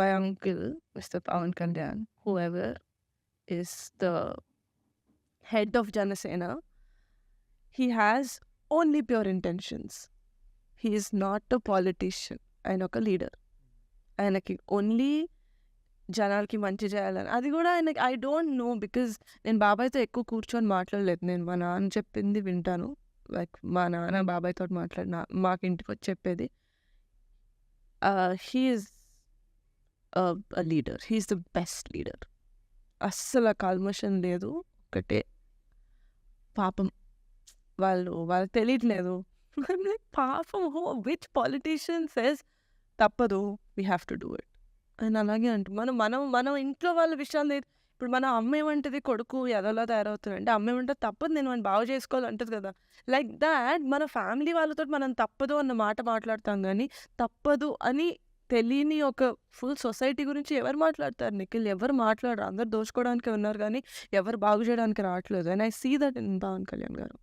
my uncle, Mr. Pawan Kalyan, whoever is the head of Janasena, he has only pure intentions. He is not a politician. ఆయన ఒక leader ఆయనకి only జనాలకి మంచి చేయాలని అది కూడా ఆయనకి ఐ డోంట్ నో బికాజ్ నేను బాబాయ్తో ఎక్కువ కూర్చొని మాట్లాడలేదు నేను మా నాన్న చెప్పింది వింటాను లైక్ మా నాన్న బాబాయ్తో మాట్లాడిన మాకు ఇంటికి వచ్చి చెప్పేది he's Leader he's the best leader అస్సలు కల్మషన్ లేదు. ఒకటే పాపం వాళ్ళు వాళ్ళకి తెలియట్లేదు. పాపం హో విచ్ పొలిటీషియన్ సెస్ తప్పదు. We have to do it అని అలాగే అంటు మనం మనం మనం ఇంట్లో వాళ్ళ విషయాలు ఇప్పుడు మన అమ్మ ఏమంటది కొడుకు ఎదలా తయారవుతుంది అంటే అమ్మ ఏమంటే తప్పదు నేను మనం బాగు చేసుకోవాలి అంటది కదా. లైక్ దాట్ మన ఫ్యామిలీ వాళ్ళతో మనం తప్పదు అన్న మాట మాట్లాడతాం కానీ తప్పదు అని తెలియని ఒక ఫుల్ సొసైటీ గురించి ఎవరు మాట్లాడతారు? నిఖిల్ ఎవరు మాట్లాడరు? అందరు దోచుకోవడానికి ఉన్నారు కానీ ఎవరు బాగు చేయడానికి రావట్లేదు. And I see that in Pawan Kalyan garu.